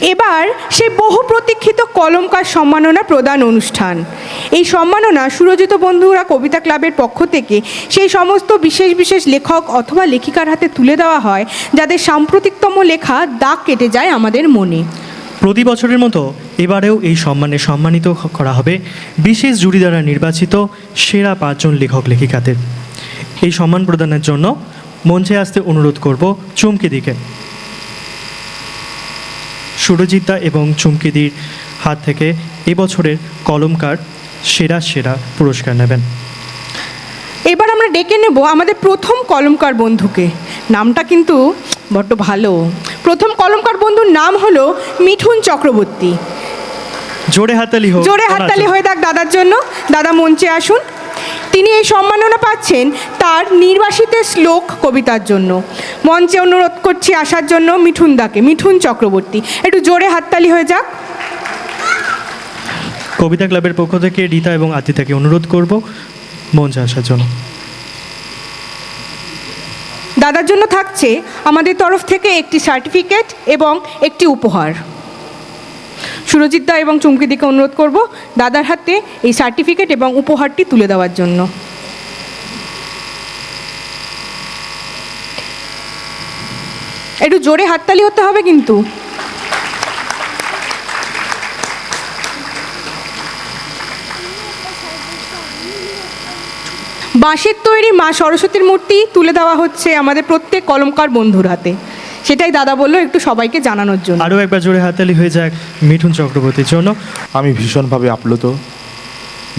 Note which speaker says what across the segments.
Speaker 1: এবার সেই বহু প্রতীক্ষিত কলমকার সম্মাননা প্রদান অনুষ্ঠান। এই সম্মাননা সুরজিত বন্ধুরা কবিতা ক্লাবের পক্ষ থেকে সেই সমস্ত বিশেষ বিশেষ লেখক অথবা লেখিকার হাতে তুলে দেওয়া হয়, যাদের সাম্প্রতিকতম লেখা দাগ কেটে যায় আমাদের মনে।
Speaker 2: প্রতি বছরের মতো এবারেও এই সম্মানে সম্মানিত করা হবে বিশেষ জুরি দ্বারা নির্বাচিত সেরা পাঁচজন লেখক লেখিকাদের। এই সম্মান প্রদানের জন্য মঞ্চে আসতে অনুরোধ করব চুমকিদিকে সুরজিৎদা এবং চুমকিদির হাত থেকে এবছরের কলমকার সেরা সেরা পুরস্কার নেবেন।
Speaker 1: এবার আমরা ডেকে নেব আমাদের প্রথম কলমকার বন্ধুকে। নামটা কিন্তু বড্ড ভালো। প্রথম কলমকার বন্ধুর নাম হলো মিঠুন চক্রবর্তী।
Speaker 2: জোরে হাততালি হোক
Speaker 1: জোরে হাততালি হয়ে থাক দাদার জন্য। দাদা মঞ্চে আসুন। তিনি এই সম্মাননা পাচ্ছেন তার নির্বাসিত শ্লোক কবিতার জন্য। মঞ্চে অনুরোধ করছি আসার জন্য মিঠুন দাকে মিঠুন চক্রবর্তী। একটু জোরে হাততালি হয়ে যাক।
Speaker 2: কবিতা ক্লাবের পক্ষ থেকে রীতা এবং আদিতাকে অনুরোধ করব মঞ্চে আসার জন্য।
Speaker 1: দাদার জন্য থাকছে আমাদের তরফ থেকে একটি সার্টিফিকেট এবং একটি উপহার। সুরজিৎ দা এবং চুমকিদিকে অনুরোধ করব দাদার হাতে এই সার্টিফিকেট এবং উপহারটি তুলে দেওয়ার জন্য। একটু জোরে হাততালি হতে হবে কিন্তু। বাঁশের তৈরি মা সরস্বতীর মূর্তি তুলে দেওয়া হচ্ছে আমাদের প্রত্যেক কলমকার বন্ধুর হাতে। সেটাই দাদা বলল একটু সবাইকে জানানোর জন্য।
Speaker 2: আরও একবার জোরে হাততালি হয়ে যাক মিঠুন চক্রবর্তীর জন্য।
Speaker 3: আমি ভীষণভাবে আপ্লুত।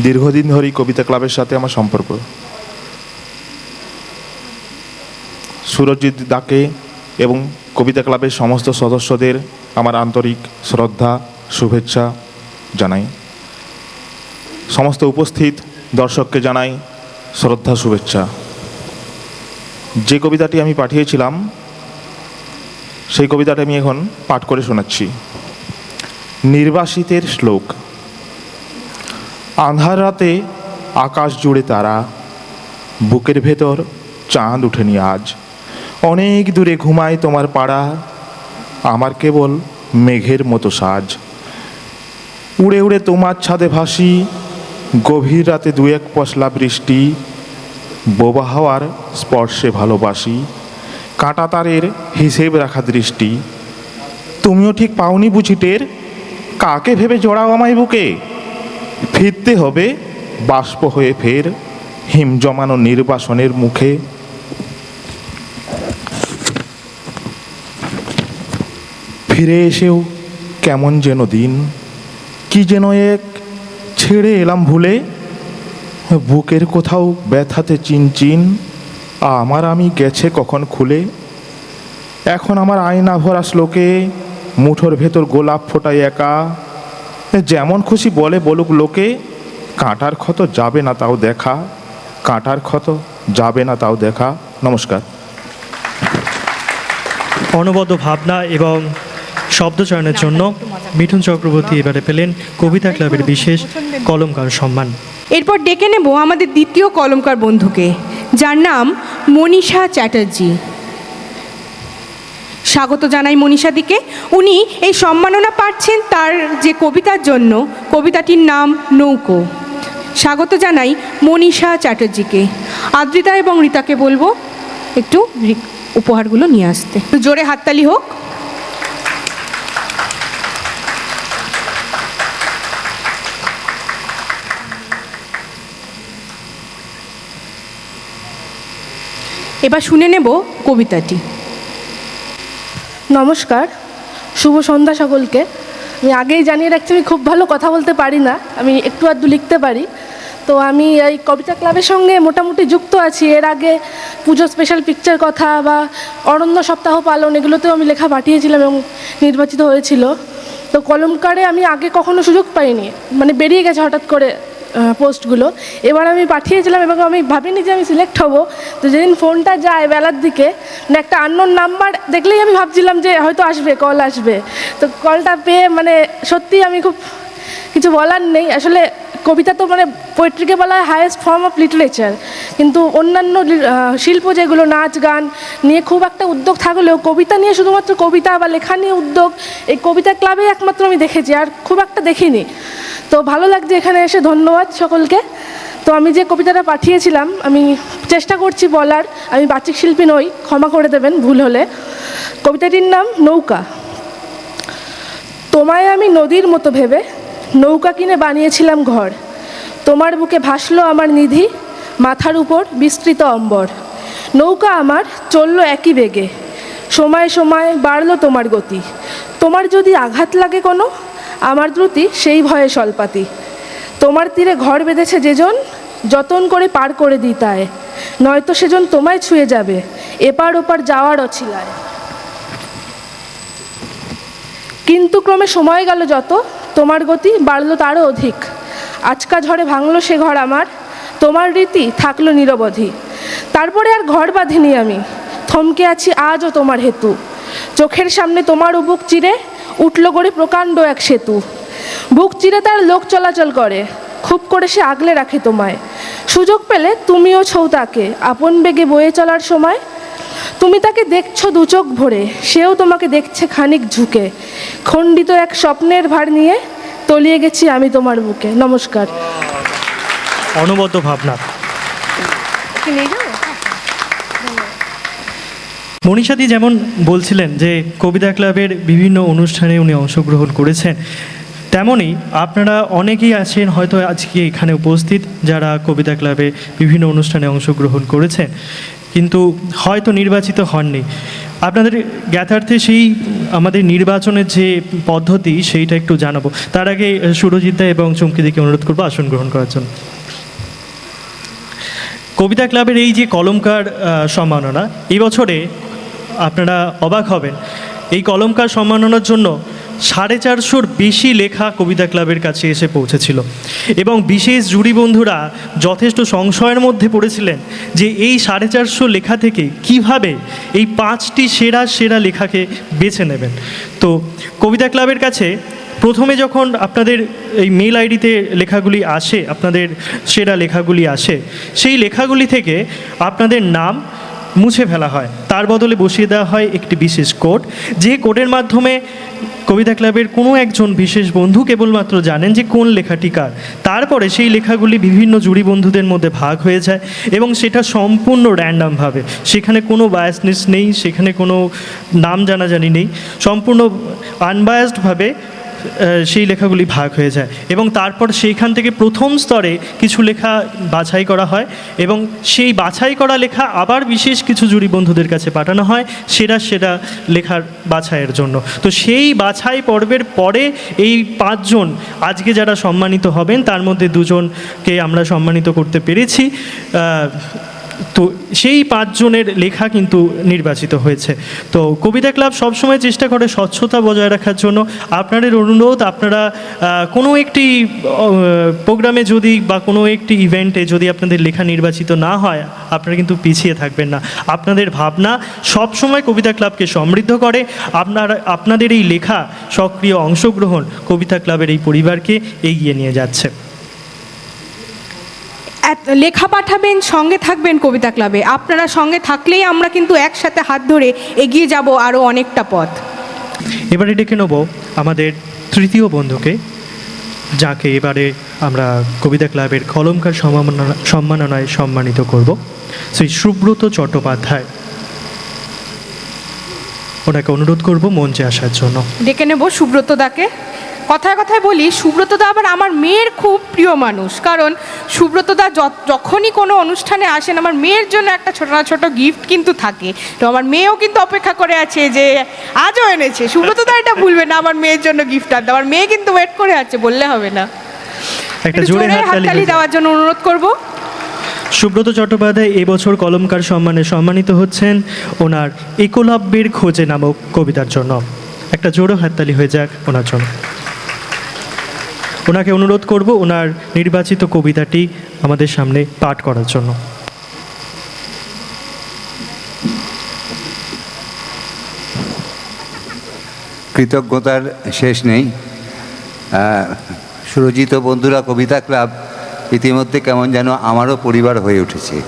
Speaker 3: দীর্ঘদিন ধরেই কবিতা ক্লাবের সাথে আমার সম্পর্ক। সুরজিৎ দাকে এবং কবিতা ক্লাবের সমস্ত সদস্যদের আমার আন্তরিক শ্রদ্ধা শুভেচ্ছা জানাই। সমস্ত উপস্থিত দর্শককে জানাই শ্রদ্ধা শুভেচ্ছা। যে কবিতাটি আমি পাঠিয়েছিলাম সেই কবিতাটা আমি এখন পাঠ করে শোনাচ্ছি। নির্বাসিতের শ্লোক। আন্ধার রাতে আকাশ জুড়ে তারা, বুকের ভেতর চাঁদ উঠেনি আজ। অনেক দূরে ঘুমায় তোমার পাড়া, আমার কেবল মেঘের মতো সাজ। উড়ে উড়ে তোমার ছাদে ভাসি, গভীর রাতে দু এক পশলা বৃষ্টি, বোবা হওয়ার স্পর্শে ভালোবাসি। কাঁটা তারের হিসেব রাখা দৃষ্টি। তুমিও ঠিক পাওনি বুঝি টের কাকে ভেবে জড়াও আমায় বুকে? ফিরতে হবে বাষ্প হয়ে ফের হিম জমানো নির্বাসনের মুখে। ফিরে এসেও কেমন যেন দিন, কি যেন এক ছেড়ে এলাম ভুলে। বুকের কোথাও ব্যথাতে চিনচিন। আমার আমি গেছে কখন খুলে? এখন আমার আয়না ভরা শ্লোকে মুঠোর ভেতর গোলাপ ফোটাই একা। যেমন খুশি বলে বলুক লোকে কাঁটার ক্ষত যাবে না তাও দেখা। কাঁটার ক্ষত যাবে না তাও দেখা। নমস্কার।
Speaker 2: অনবদ্য ভাবনা এবং শব্দচয়নের জন্য মিঠুন চক্রবর্তী এবারে পেলেন কবিতা ক্লাবের বিশেষ কলমকার সম্মান।
Speaker 1: এরপর ডেকে নেব আমাদের দ্বিতীয় কলমকার বন্ধুকে। যার নাম মনীষা চ্যাটার্জি। স্বাগত জানাই মনীষাদিকে উনি এই সম্মাননা পাচ্ছেন তার যে কবিতার জন্য। কবিতাটির নাম নৌকো। স্বাগত জানাই মনীষা চ্যাটার্জিকে। আদ্রিতা এবং রীতাকে বলব, একটু উপহারগুলো নিয়ে আসতে। জোরে হাততালি হোক। এবার শুনে নেব কবিতাটি।
Speaker 4: নমস্কার, শুভ সন্ধ্যা সকলকে। আমি আগেই জানিয়ে রাখছি, আমি খুব ভালো কথা বলতে পারি না, আমি একটু আধটু লিখতে পারি। তো আমি এই কবিতা ক্লাবের সঙ্গে মোটামুটি যুক্ত আছি। এর আগে পুজো স্পেশাল পিকচার কথা বা অরণ্য সপ্তাহ পালন, এগুলোতেও আমি লেখা পাঠিয়েছিলাম এবং নির্বাচিত হয়েছিল। তো কলমকারে আমি আগে কখনো সুযোগ পাইনি। মানে বেরিয়ে গেছে হঠাৎ করে পোস্টগুলো। এবার আমি পাঠিয়েছিলাম এবং আমি ভাবিনি যে আমি সিলেক্ট হব। তো যেদিন ফোনটা যায় বেলার দিকে মানে একটা আননোন নাম্বার দেখলেই আমি ভাবছিলাম যে হয়তো আসবে কল আসবে। তো কলটা পেয়ে মানে সত্যিই আমি খুব কিছু বলার নেই। আসলে কবিতা তো মানে পোয়েট্রিকে বলা হয় হায়েস্ট ফর্ম অফ লিটারেচার কিন্তু অন্যান্য শিল্প যেগুলো, নাচ, গান নিয়ে খুব একটা উদ্যোগ থাকলেও কবিতা নিয়ে শুধুমাত্র কবিতা বা লেখা নিয়ে উদ্যোগ, এই কবিতা ক্লাবে একমাত্র আমি দেখেছি, আর খুব একটা দেখিনি। তো ভালো লাগছে এখানে এসে, ধন্যবাদ সকলকে। তো আমি যে কবিতাটা পাঠিয়েছিলাম, আমি চেষ্টা করছি বলার, আমি বাচিক শিল্পী নই, ক্ষমা করে দেবেন ভুল হলে। কবিতাটির নাম নৌকা। তোমায় আমি নদীর মতো ভেবে নৌকা কিনে বানিয়েছিলাম ঘর। তোমার বুকে ভাসলো আমার নিধি, মাথার উপর বিস্তৃত অম্বর। নৌকা আমার চলল একই বেগে। সময় সময় বাড়লো তোমার গতি। তোমার যদি আঘাত লাগে কোনো, আমার দ্রুতি সেই ভয়ে স্বল্পাতি তোমার তীরে ঘর বেঁধেছে যেজন, যতন করে পার করে দিই তায়। নয়তো সেজন তোমায় ছুঁয়ে যাবে, এপার ওপার যাওয়ার অছিলায় কিন্তু ক্রমে সময় গেল যত তোমার গতি বাড়লো তারও অধিক। আজকা ঝড়ে ভাঙলো সে ঘর আমার, তোমার রীতি থাকল নিরবধি। তারপরে আর ঘর বাঁধিনি আমি, থমকে আছি আজও তোমার হেতু। চোখের সামনে তোমার উবুক চিরে উঠল করে প্রকাণ্ড এক সেতু। বুক চিরে তার লোক চলাচল করে, খুব করে সে আগলে রাখে তোমায়। সুযোগ পেলে তুমিও ছৌ তাকে, আপন বেগে বয়ে চলার সময় তুমি তাকে দেখছ দু চোখ ভরে সেও তোমাকে দেখছে খানিক ঝুঁকে। খণ্ডিত এক স্বপ্নের ভার নিয়ে তলিয়ে গেছি আমি তোমার বুকে। নমস্কার।
Speaker 2: অনবদ্য ভাবনা। মনীষাদি যেমন বলছিলেন যে কবিতা ক্লাবের বিভিন্ন অনুষ্ঠানে উনি অংশগ্রহণ করেছেন তেমনই আপনারা অনেকেই আছেন হয়তো আজকে এখানে উপস্থিত যারা কবিতা ক্লাবে বিভিন্ন অনুষ্ঠানে অংশগ্রহণ করেছেন। কিন্তু হয়তো নির্বাচিত হননি। আপনাদের জ্ঞাতার্থে সেই আমাদের নির্বাচনের যে পদ্ধতি, সেইটা একটু জানাব। তার আগে সুরজিৎদা এবং চমকিদিকে অনুরোধ করব আসন গ্রহণ করার জন্য। কবিতা ক্লাবের এই যে কলমকার সম্মাননা, এই বছরে আপনারা অবাক হবেন। এই কলমকার সম্মাননার জন্য সাড়ে চারশোর বেশি লেখা কবিতা ক্লাবের কাছে এসে পৌঁছেছিল। এবং বিশেষ জুরি বন্ধুরা যথেষ্ট সংশয়ের মধ্যে পড়েছিলেন যে এই সাড়ে চারশো লেখা থেকে কীভাবে এই পাঁচটি সেরা সেরা লেখাকে বেছে নেবেন। তো কবিতা ক্লাবের কাছে প্রথমে যখন আপনাদের এই মেল আইডিতে লেখাগুলি আসে, আপনাদের সেরা লেখাগুলি আসে, সেই লেখাগুলি থেকে আপনাদের নাম মুছে ফেলা হয়। তার বদলে বসিয়ে দেওয়া হয় একটি বিশেষ কোড। যে কোডের মাধ্যমে কবিতা ক্লাবের কোনো একজন বিশেষ বন্ধু কেবলমাত্র জানেন যে কোন লেখাটি কার। তারপরে সেই লেখাগুলি বিভিন্ন জুড়ি বন্ধুদের মধ্যে ভাগ হয়ে যায় এবং সেটা সম্পূর্ণ র্যান্ডামভাবে সেখানে কোনো বায়াসনেস নেই, সেখানে কোনো নাম জানাজানি নেই। সম্পূর্ণ আনবায়াসডভাবে সেই লেখাগুলি ভাগ হয়ে যায় এবং তারপর সেইখান থেকে প্রথম স্তরে কিছু লেখা বাছাই করা হয় এবং সেই বাছাই করা লেখা আবার বিশেষ কিছু জুরি বন্ধুদের কাছে পাঠানো হয় সেরা সেরা লেখার বাছাইয়ের জন্য। তো সেই বাছাই পর্বের পরে এই পাঁচজন আজকে যারা সম্মানিত হবেন, তার মধ্যে দুজনকে আমরা সম্মানিত করতে পেরেছি। তো সেই পাঁচজনের লেখা কিন্তু নির্বাচিত হয়েছে। তো কবিতা ক্লাব সবসময় চেষ্টা করে স্বচ্ছতা বজায় রাখার জন্য। আপনাদের অনুরোধ, আপনারা কোনো একটি প্রোগ্রামে যদি বা কোনো একটি ইভেন্টে যদি আপনাদের লেখা নির্বাচিত না হয়, আপনারা কিন্তু পিছিয়ে থাকবেন না। আপনাদের ভাবনা সবসময় কবিতা ক্লাবকে সমৃদ্ধ করে। আপনার, আপনাদের এই লেখা সক্রিয় অংশগ্রহণ কবিতা ক্লাবের এই পরিবারকে এগিয়ে নিয়ে যাচ্ছে।
Speaker 1: লেখা পাঠাবেন সঙ্গে থাকবেন কবিতা ক্লাবে। আপনারা সঙ্গে থাকলেই আমরা কিন্তু একসাথে হাত ধরে এগিয়ে যাব আরও অনেকটা পথ।
Speaker 2: এবারে ডেকে নেব আমাদের তৃতীয় বন্ধুকে যাকে এবারে আমরা কবিতা ক্লাবের কলমকার সম্মাননা সম্মাননায় সম্মানিত করব শ্রী সুব্রত চট্টোপাধ্যায়। ওনাকে অনুরোধ করব মঞ্চে আসার জন্য।
Speaker 1: ডেকে নেব সুব্রত দাকে। কথায় কথায় বলি সুব্রত দা আবার আমার মেয়ের খুব প্রিয় মানুষ। কারণ সুব্রত দা যখনই কোনো অনুষ্ঠানে আসেন আমার মেয়ের জন্য একটা ছোট না ছোটো গিফট কিন্তু থাকে। তো আমার মেয়েও কিন্তু অপেক্ষা করে আছে যে আজও এনেছে। সুব্রত দা এটা ভুলবে না আমার মেয়ের জন্য গিফট আনতে। আমার মেয়ে কিন্তু ওয়েট করে আছে বললে হবে না।
Speaker 2: একটা জোরে হাততালি
Speaker 1: দেওয়ার জন্য অনুরোধ করব।
Speaker 2: সুব্রত চট্টোপাধ্যায় এবছর কলমকার সম্মানে সম্মানিত হচ্ছেন। ওনার একলব্যের খোঁজে নামক কবিতার জন্য। একটা জোরো হাততালি হয়ে যাক ওনার জন্য। ওনাকে অনুরোধ করব ওনার নির্বাচিত কবিতাটি আমাদের সামনে পাঠ করার জন্য।
Speaker 5: কৃতজ্ঞতার শেষ নেই। সুরজিত বন্ধুরা কবিতা ক্লাব ইতিমধ্যে কেমন যেন আমারও পরিবার হয়ে উঠেছে।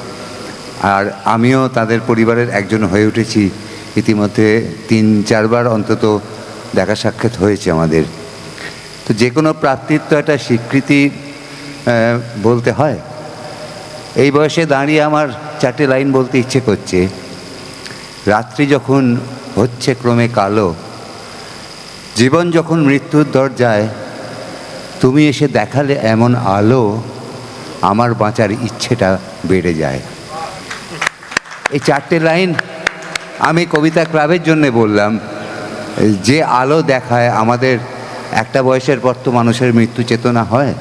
Speaker 5: আর আমিও তাদের পরিবারের একজন হয়ে উঠেছি। ইতিমধ্যে তিন, চারবার অন্তত দেখা সাক্ষাৎ হয়েছে আমাদের। তো যে কোনো তো একটা স্বীকৃতি বলতে হয়। এই বয়সে দাঁড়িয়ে আমার চারটে লাইন বলতে ইচ্ছে করছে। রাত্রি যখন হচ্ছে ক্রমে কালো, জীবন যখন মৃত্যুর দরজায়, তুমি এসে দেখালে এমন আলো, আমার বাঁচার ইচ্ছেটা বেড়ে যায়। এই চারটে লাইন আমি কবিতা ক্লাবের জন্য বললাম, যে আলো দেখায় আমাদের একটা বয়সের পর তো মানুষের মৃত্যু চেতনা হয়।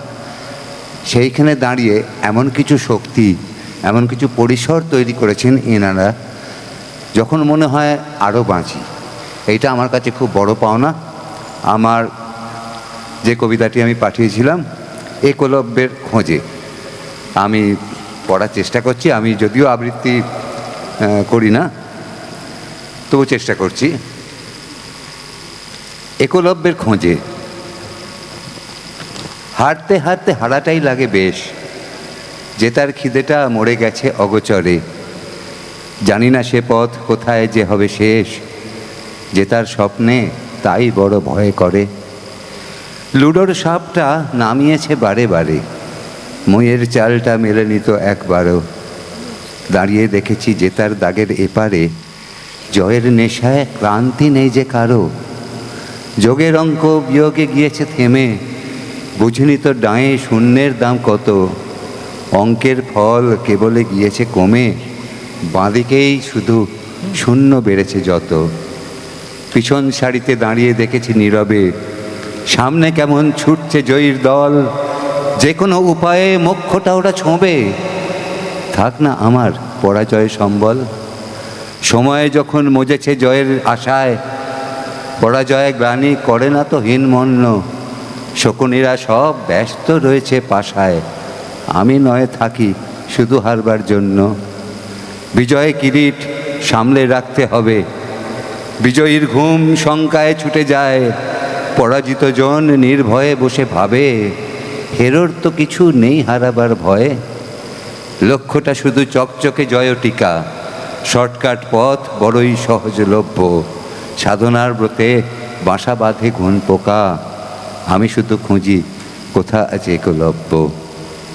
Speaker 5: সেইখানে দাঁড়িয়ে এমন কিছু শক্তি, এমন কিছু পরিসর তৈরি করেছেন এনারা, যখন মনে হয় আরও বাঁচি। এইটা আমার কাছে খুব বড় পাওনা। আমার যে কবিতাটি আমি পাঠিয়েছিলাম, একলব্যের খোঁজে। আমি পড়ার চেষ্টা করছি, আমি যদিও আবৃত্তি করি না, তবু চেষ্টা করছি। একলব্যের খোঁজে হাঁটতে হাঁটতে হারাটাই লাগে বেশ। যে তার খিদেটা মরে গেছে অগোচরে। জানি না সে পথ কোথায় যে হবে শেষ। যে তার স্বপ্নে তাই বড় ভয় করে। লুডোর সাপটা নামিয়েছে বারে বারে। মইয়ের চালটা মেলে নিত একবারও। দাঁড়িয়ে দেখেছি যে তার দাগের এপারে জয়ের নেশায় ক্লান্তি নেই যে কারও। যোগের অঙ্ক বিয়োগে গিয়েছে থেমে। বুঝিনি তো ডাঁয়ে শূন্যের দাম কত? অঙ্কের ফল কেবলে গিয়েছে কমে, বাঁদিকেই শুধু শূন্য বেড়েছে যত। পিছন সারিতে দাঁড়িয়ে দেখেছি নীরবে, সামনে কেমন ছুটছে জয়ীর দল, যে কোনো উপায়ে মোক্ষটা ওরা ছোঁবে। থাক না আমার পরাজয় সম্বল, সময়ে যখন মজেছে জয়ের আশায়, পরাজয় গ্লানি করে না তো হীনমন্য। শকুনিরা সব ব্যস্ত রয়েছে পাশায়। আমি নয় থাকি শুধু হারবার জন্য। বিজয় কিরিট সামলে রাখতে হবে। বিজয়ীর ঘুম শঙ্কায় ছুটে যায়। পরাজিত জন নির্ভয়ে বসে ভাবে, হেরোর তো কিছু নেই হারাবার ভয়ে। লক্ষ্যটা শুধু চকচকে জয়টিকা। শর্টকাট পথ বড়ই সহজলভ্য। সাধনার ব্রতে বাসা বাঁধে ঘুন পোকা। আমি শুধু খুঁজি কোথা আছে একলব্য।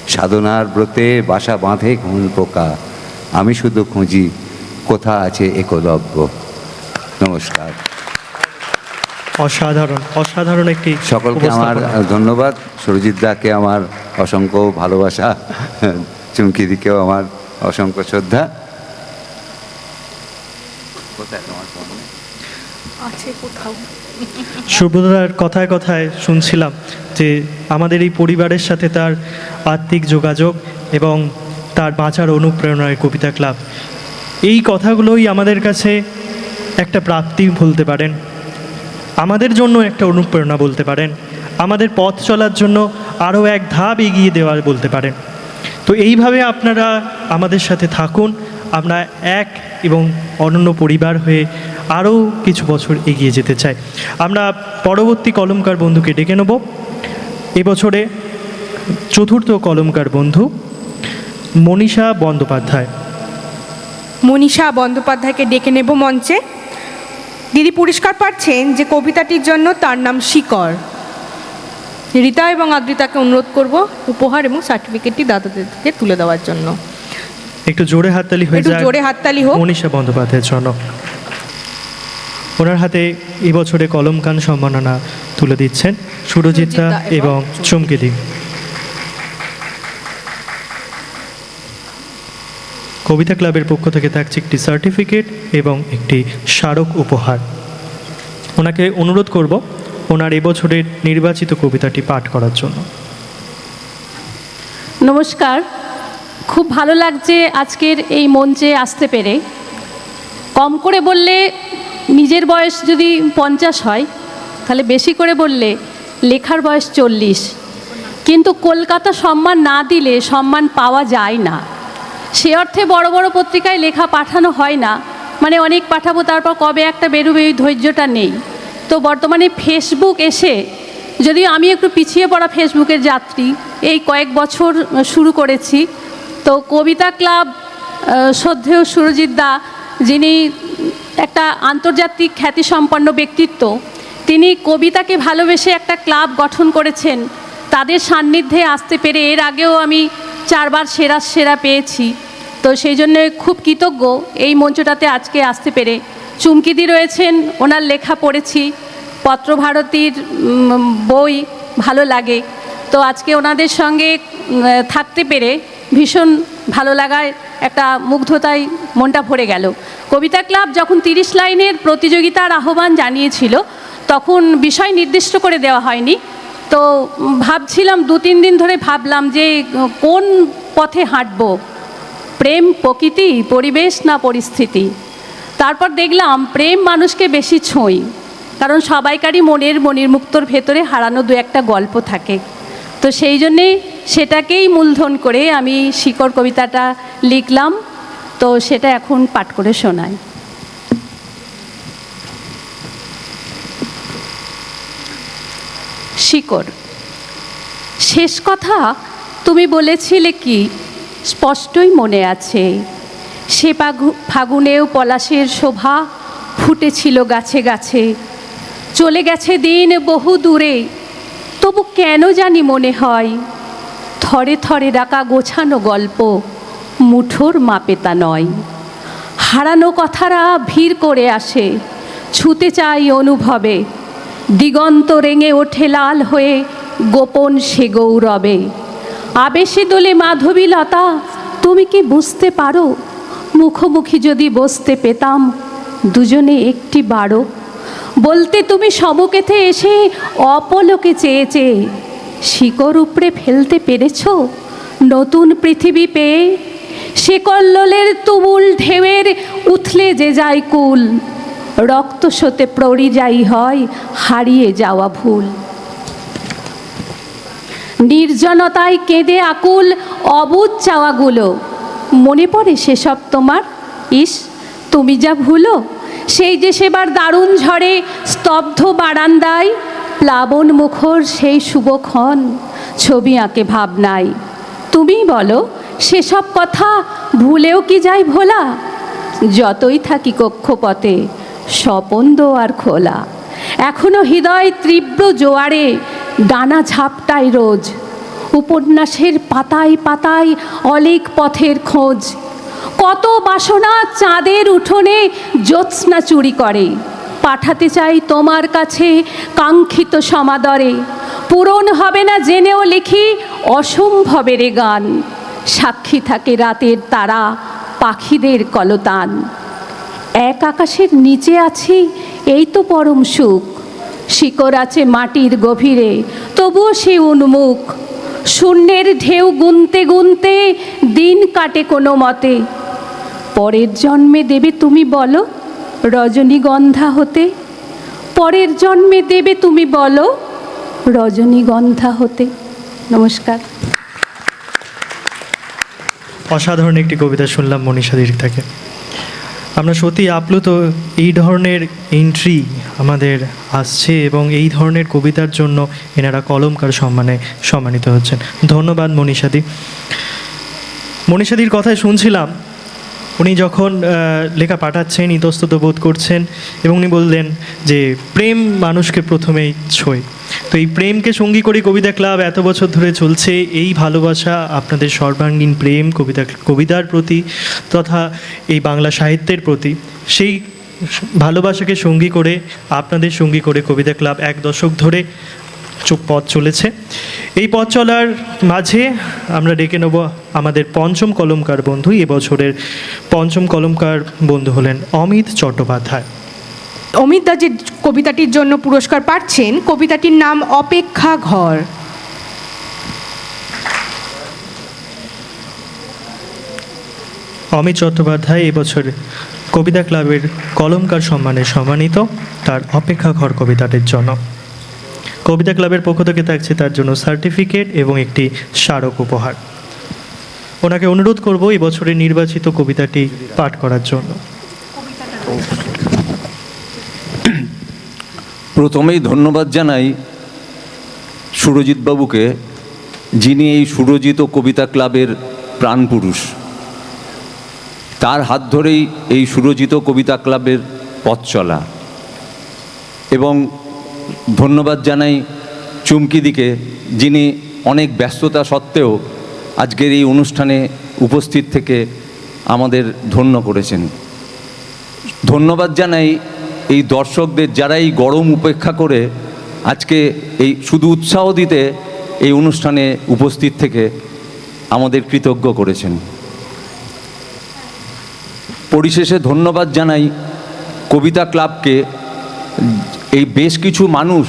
Speaker 5: সাধনার ব্রতে বাসা বাঁধে ঘুন পোকা। আমি শুধু খুঁজি কোথা আছে একলব্য। নমস্কার।
Speaker 2: অসাধারণ অসাধারণ একটি
Speaker 5: সকলকে আমার ধন্যবাদ। সুরজিৎ দাকে আমার অসংখ্য ভালোবাসা। চুমকিদিকেও আমার অসংখ্য শ্রদ্ধা। কোথায় তোমার সামনে?
Speaker 2: সুব্রতার কথায় কথায় শুনছিলাম যে আমাদের এই পরিবারের সাথে তার আত্মিক যোগাযোগ এবং তার বাঁচার অনুপ্রেরণায় কবিতা ক্লাব। এই কথাগুলোই আমাদের কাছে একটা প্রাপ্তি বলতে পারেন। আমাদের জন্য একটা অনুপ্রেরণা বলতে পারেন। আমাদের পথ চলার জন্য আরও এক ধাপ এগিয়ে দেওয়ার বলতে পারেন। তো এইভাবে আপনারা আমাদের সাথে থাকুন। আমরা এক এবং অনন্য পরিবার হয়ে আরও কিছু বছর এগিয়ে যেতে চাই। আমরা পরবর্তী কলমকার বন্ধুকে ডেকে নেব। এবছরে চতুর্থ কলমকার বন্ধু মনীষা বন্দ্যোপাধ্যায়।
Speaker 1: মনীষা বন্দ্যোপাধ্যায়কে ডেকে নেব মঞ্চে। দিদি পুরস্কার পাচ্ছেন যে কবিতাটির জন্য তার নাম শিকর। রীতা এবং আদ্রিতাকে অনুরোধ করব উপহার এবং সার্টিফিকেটটি দাদাদেরকে তুলে দেওয়ার জন্য।
Speaker 2: একটু জোরে হাততালি হয়ে
Speaker 1: একটু
Speaker 2: যায়
Speaker 1: জোরে হাততালি হোক।
Speaker 2: মনীষা বন্দ্যোপাধ্যায়ের জন্য। ওনার হাতে এই বছরে কলমকান সম্মাননা তুলে দিচ্ছেন এবং
Speaker 1: এবং
Speaker 2: চমকিদি কবিতা ক্লাবের পক্ষ থেকে থাকছে একটি সার্টিফিকেট এবং একটি স্মারক উপহার। ওনাকে অনুরোধ করব ওনার এবছরের নির্বাচিত কবিতাটি পাঠ করার জন্য।
Speaker 6: নমস্কার। খুব ভালো লাগছে আজকের এই মঞ্চে আসতে পেরে। কম করে বললে নিজের বয়স যদি পঞ্চাশ হয়, তাহলে বেশি করে বললে লেখার বয়স চল্লিশ। কিন্তু কলকাতা সম্মান না দিলে সম্মান পাওয়া যায় না। সে অর্থে বড় বড় পত্রিকায় লেখা পাঠানো হয় না। মানে অনেক পাঠাবো, তারপর কবে একটা বেরোবে ওই ধৈর্যটা নেই। তো বর্তমানে ফেসবুক এসে যদিও আমি একটু পিছিয়ে পড়া ফেসবুকের যাত্রী, এই কয়েক বছর শুরু করেছি তো কবিতা ক্লাব শ্রদ্ধেয় সুরজিৎ দা যিনি একটা আন্তর্জাতিক খ্যাতিসম্পন্ন ব্যক্তিত্ব, তিনি কবিতাকে ভালোবেসে একটা ক্লাব গঠন করেছেন। তাদের সান্নিধ্যে আসতে পেরে এর আগেও আমি চারবার সেরা সেরা পেয়েছি। তো সেই জন্য খুব কৃতজ্ঞ এই মঞ্চটাতে আজকে আসতে পেরে। চুমকিদি রয়েছেন, ওনার লেখা পড়েছি, পত্রভারতীর বই ভালো লাগে। তো আজকে ওনাদের সঙ্গে থাকতে পেরে ভীষণ ভালো লাগায় একটা মুগ্ধতায় মনটা ভরে গেল। কবিতা ক্লাব যখন তিরিশ লাইনের প্রতিযোগিতার আহ্বান জানিয়েছিল, তখন বিষয় নির্দিষ্ট করে দেওয়া হয়নি। তো ভাবছিলাম দু তিন দিন ধরে ভাবলাম যে কোন পথে হাঁটব? প্রেম প্রকৃতি, পরিবেশ না পরিস্থিতি? তারপর দেখলাম প্রেম মানুষকে বেশি ছোঁই কারণ সবাইকারই মনের মনির মুক্তর ভেতরে হারানো দু একটা গল্প থাকে। তো সেই জন্যে সেটাকেই মূলধন করে আমি শিকড় কবিতাটা লিখলাম। তো সেটা এখন পাঠ করে শোনাই। শিকড়। শেষ কথা তুমি বলেছিলে কি? স্পষ্টই মনে আছে। সে ফাগুনেও পলাশের শোভা ফুটেছিল গাছে গাছে। চলে গেছে দিন বহু দূরে তবু কেন জানি মনে হয়? থরে থরে ডাকা গোছানো গল্প, মুঠোর মাপে তা নয়। হারানো কথারা ভিড় করে আসে, ছুতে চাই অনুভবে। দিগন্ত রেঙে ওঠে লাল হয়ে গোপন সে গৌরবে। আবেশে দোলে মাধবীলতা, তুমি কি বুঝতে পারো? মুখোমুখি যদি বসতে পেতাম, দুজনে একটি বারো। বলতে তুমি সমকেথে এসে অপলোকে চেয়ে চেয়ে শিকড় উপড়ে ফেলতে পেরেছ? নতুন পৃথিবী পেয়ে সে কল্লোলের তুমুল ঢেউয়ের উথলে যে যায় কুল, রক্ত সতে পরিযায়ী হয়, হারিয়ে যাওয়া ভুল। নির্জনতায় কেঁদে আকুল অবুধ চাওয়াগুলো, মনে পড়ে সেসব তোমার? ইস, তুমি যা ভুলো, সেই যে সেবার দারুণ ঝড়ে স্তব্ধ বারান্দায় প্লাবন মুখর সেই শুভক্ষণ, ছবি আঁকে ভাবনায়। তুমি বলো, সেসব কথা ভুলেও কি যাই ভোলা? যতই থাকি কক্ষপথে, স্বপন আর খোলা। এখনও হৃদয় তীব্র জোয়ারে, ডানা ঝাপটায় রোজ। উপন্যাসের পাতায় পাতায় অলেক পথের খোঁজ। কত বাসনা চাঁদের উঠোনে জ্যোৎস্না চুরি করে। পাঠাতে চাই তোমার কাছে কাঙ্ক্ষিত সমাদরে। পূরণ হবে না জেনেও লিখি, অসম্ভবের গান। সাক্ষী থাকে রাতের তারা, পাখিদের কলতান। এক আকাশের নিচে আছি, এই তো পরম সুখ। শিকড় আছে মাটির গভীরে, তবুও সে উন্মুখ। শূন্যের ঢেউ গুনতে গুনতে দিন কাটে কোনো মতে। পরের জন্মে দেবে তুমি বলো রজনীগন্ধা হতে, পরের জন্মে দেবে তুমি বলো রজনীগন্ধা হতে। নমস্কার।
Speaker 2: অসাধারণ একটি কবিতা শুনলাম মনীষাদির থেকে। আমরা সত্যি আপ্লুত, এই ধরনের এন্ট্রি আমাদের আসছে এবং এই ধরনের কবিতার জন্য এনারা কলমকার সম্মানে সম্মানিত হচ্ছেন। ধন্যবাদ মনীষাদি মনীষাদির কথায় শুনছিলাম উনি যখন লেখা পাঠাচ্ছেন, ইতস্তত বোধ করছেন এবং উনি বললেন যে, প্রেম মানুষকে প্রথমেই ছোঁয়। তো এই প্রেমকে সঙ্গী করে কবিতা ক্লাব এত বছর ধরে চলছে, এই ভালোবাসা আপনাদের সর্বাঙ্গীন প্রেম কবিতা, কবিতার প্রতি তথা এই বাংলা সাহিত্যের প্রতি। সেই ভালোবাসাকে সঙ্গী করে, আপনাদের সঙ্গী করে কবিতা ক্লাব এক দশক ধরে চুপ পথ চলেছে। এই পথ চলার মাঝে আমরা ডেকে নেব আমাদের পঞ্চম কলমকার বন্ধু। এবছরের পঞ্চম কলমকার বন্ধু হলেন অমিত চট্টোপাধ্যায়।
Speaker 1: অমিত দা যে কবিতাটির জন্য পুরস্কার পাচ্ছেন কবিতাটির নাম অপেক্ষা ঘর।
Speaker 2: অমিত চট্টোপাধ্যায় এবছর কবিতা ক্লাবের কলমকার সম্মানে সম্মানিত। তার অপেক্ষা ঘর কবিতাটির জন্য। কবিতা ক্লাবের পক্ষ থেকে থাকছে তার জন্য সার্টিফিকেট এবং একটি স্মারক উপহার। ওনাকে অনুরোধ করব এই বছরের নির্বাচিত কবিতাটি পাঠ করার জন্য।
Speaker 7: প্রথমেই ধন্যবাদ জানাই সুরজিৎবাবুকে যিনি এই সুরজিত কবিতা ক্লাবের প্রাণপুরুষ। তার হাত ধরেই এই সুরজিত কবিতা ক্লাবের পথ চলা। এবং ধন্যবাদ জানাই চুমকিদিকে যিনি অনেক ব্যস্ততা সত্ত্বেও আজকের এই অনুষ্ঠানে উপস্থিত থেকে আমাদের ধন্য করেছেন। ধন্যবাদ জানাই এই দর্শকদের যারা এই গরম উপেক্ষা করে আজকে এই শুধু উৎসাহ দিতে এই অনুষ্ঠানে উপস্থিত থেকে আমাদের কৃতজ্ঞ করেছেন। পরিশেষে ধন্যবাদ জানাই কবিতা ক্লাবকে এই বেশ কিছু মানুষ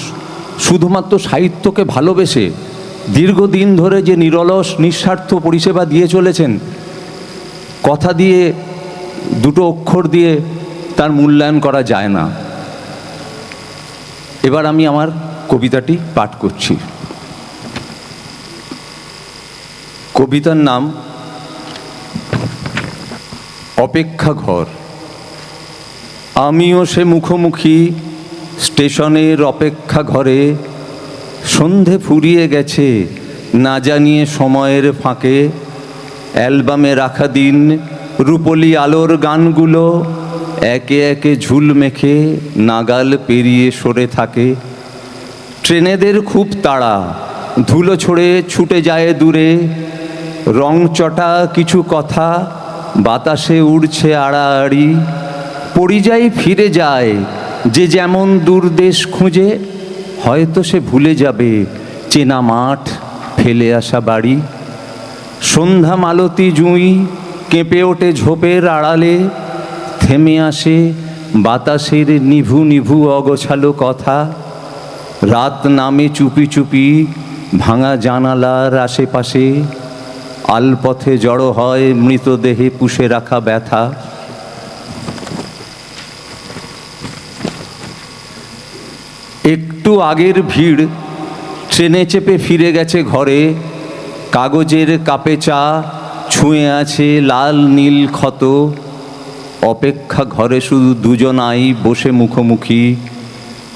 Speaker 7: শুধুমাত্র সাহিত্যকে ভালোবেসে দীর্ঘদিন ধরে যে নিরলস, নিঃস্বার্থ পরিষেবা দিয়ে চলেছেন, কথা দিয়ে, দুটো অক্ষর দিয়ে তার মূল্যায়ন করা যায় না। এবার আমি আমার কবিতাটি পাঠ করছি। কবিতার নাম অপেক্ষা ঘর। আমিও সে মুখোমুখি স্টেশনের অপেক্ষা ঘরে সন্ধে ফুরিয়ে গেছে, না জানিয়ে সময়ের ফাঁকে। অ্যালবামে রাখা দিন, রূপলি আলোর গানগুলো, একে একে ঝুল মেখে নাগাল পেরিয়ে সরে থাকে। ট্রেনেদের খুব তাড়া, ধুলো ছড়ে ছুটে যায় দূরে। রং চটা কিছু কথা, বাতাসে উড়ছে আড়াআড়ি। পরিযায়ী ফিরে যায় যে যেমন দূরদেশ খুঁজে, হয়তো সে ভুলে যাবে চেনা মাঠ, ফেলে আসা বাড়ি। সন্ধ্যা মালতী জুঁই কেঁপে ওঠে ঝোপের আড়ালে, থেমে আসে বাতাসের নিভু নিভু অগোছালো কথা। রাত নামে চুপি চুপি ভাঙা জানালার আশেপাশে, আলপথে জড়ো হয় মৃতদেহে পুষে রাখা ব্যথা একটু আগের ভিড়। ট্রেনে চেপে ফিরে গেছে ঘরে। কাগজের কাপে চা, ছুঁয়ে আছে লাল নীল ক্ষত। অপেক্ষা ঘরে শুধু দুজনাই বসে মুখোমুখি।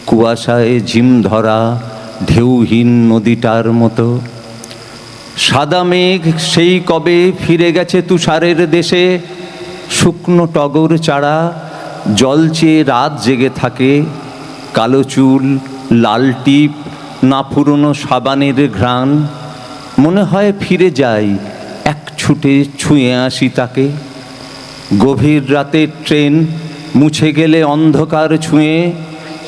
Speaker 7: কুয়াশায় ঝিম ধরা ঢেউহীন নদীটার মতো। সাদা মেঘ সেই কবে ফিরে গেছে তুষারের দেশে। শুকনো টগর চারা, জল চেয়ে রাত জেগে থাকে। কালো চুল লাল টিপ, না ফুরনো সাবানের ঘ্রাণ। মনে হয় ফিরে যাই, এক ছুটে ছুঁয়ে আসি তাকে। গভীর রাতের ট্রেন মুছে গেলে অন্ধকার ছুঁয়ে,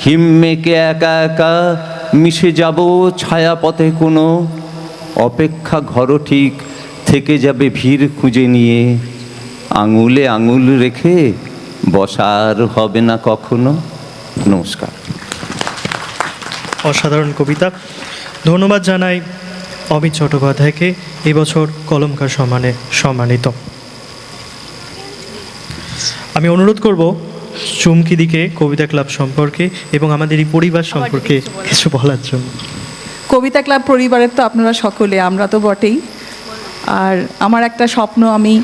Speaker 7: হিম্মেকে একা একা মিশে যাব ছায়াপথে কোনো। অপেক্ষা ঘর ঠিক থেকে যাবে ভিড় খুঁজে নিয়ে। আঙুলে আঙুল রেখে বসার হবে না কখনো। নমস্কার।
Speaker 2: অসাধারণ কবিতা। ধন্যবাদ জানাই অমিত চট্টোপাধ্যায়কে। এবছর কলমকার সম্মানে সম্মানিত। আমি অনুরোধ করব চুমকিদিকে কবিতা ক্লাব সম্পর্কে এবং আমাদের এই পরিবার সম্পর্কে কিছু বলার জন্য।
Speaker 8: কবিতা ক্লাব পরিবারের তো আপনারা সকলে আমরা তো বটেই। আর আমার একটা স্বপ্ন আমি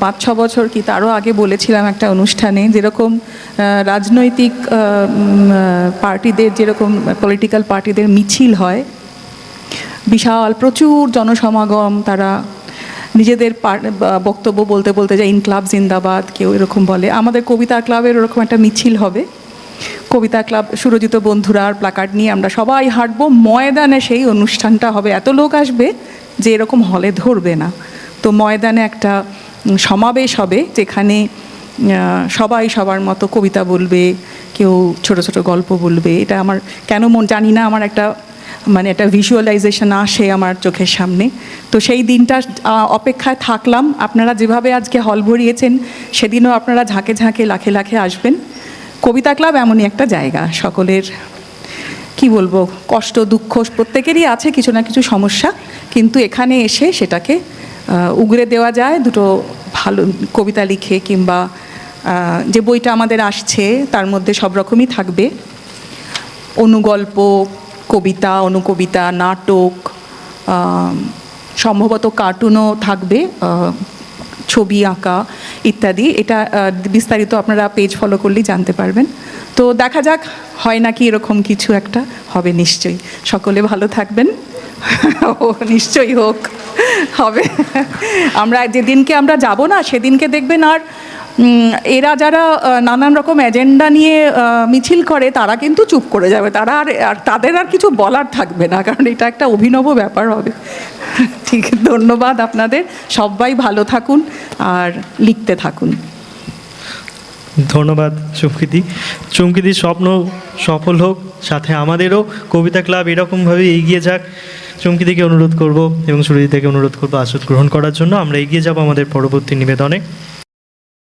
Speaker 8: পাঁচ, ছ বছর কি তারও আগে বলেছিলাম একটা অনুষ্ঠানে, যেরকম রাজনৈতিক পার্টিদের যেরকম পলিটিক্যাল পার্টিদের মিছিল হয়, বিশাল, প্রচুর জনসমাগম, তারা নিজেদের বক্তব্য বলতে বলতে যায় ইনক্লাব জিন্দাবাদ, কেউ এরকম বলে। আমাদের কবিতা ক্লাবের ওরকম একটা মিছিল হবে। কবিতা ক্লাব, সুরজিত বন্ধুরা আর প্লাকার্ড নিয়ে আমরা সবাই হাঁটবো। ময়দানে সেই অনুষ্ঠানটা হবে। এত লোক আসবে যে এরকম হলে ধরবে না। তো ময়দানে একটা সমাবেশ হবে যেখানে সবাই সবার মতো কবিতা বলবে, কেউ ছোট ছোট গল্প বলবে। এটা আমার কেন মন, জানি না, আমার একটা মানে একটা ভিজুয়ালাইজেশন আসে আমার চোখের সামনে। তো সেই দিনটা অপেক্ষায় থাকলাম। আপনারা যেভাবে আজকে হল ভরিয়েছেন, সেদিনও আপনারা ঝাঁকে ঝাঁকে, লাখে লাখে আসবেন। কবিতা ক্লাব এমনই একটা জায়গা, সকলের, কি বলব, কষ্ট, দুঃখ প্রত্যেকেরই আছে, কিছু না কিছু সমস্যা। কিন্তু এখানে এসে সেটাকে উগরে দেওয়া যায়, দুটো ভালো কবিতা লিখে কিংবা যে বইটা আমাদের আসছে, তার মধ্যে সব রকমই থাকবে। অনুগল্প, কবিতা, অনুকবিতা, নাটক সম্ভবত কার্টুনও থাকবে ছবি আঁকা ইত্যাদি। এটা বিস্তারিত আপনারা পেজ ফলো করলেই জানতে পারবেন। তো দেখা যাক, হয় নাকি এরকম কিছু একটা হবে নিশ্চয়ই। সকলে ভালো থাকবেন। ও, নিশ্চয়ই হোক। হবে। আমরা যেদিনকে আমরা যাব না, সেদিনকে দেখবেন আর এরা যারা নানান রকম এজেন্ডা নিয়ে মিছিল করে, তারা কিন্তু চুপ করে যাবে। তারা আর আর তাদের আর কিছু বলার থাকবে না, কারণ এটা একটা অভিনব ব্যাপার হবে। ঠিক, ধন্যবাদ আপনাদের। সবাই ভালো থাকুন আর লিখতে থাকুন।
Speaker 2: ধন্যবাদ, চুমকিদি। চুমকিদির স্বপ্ন সফল হোক, সাথে আমাদেরও। কবিতা ক্লাব এরকমভাবে এগিয়ে যাক। চুমকিদিকে অনুরোধ করব এবং সুরজিৎ থেকে অনুরোধ করব আসন গ্রহণ করার জন্য। আমরা এগিয়ে যাব আমাদের পরবর্তী নিবেদনে।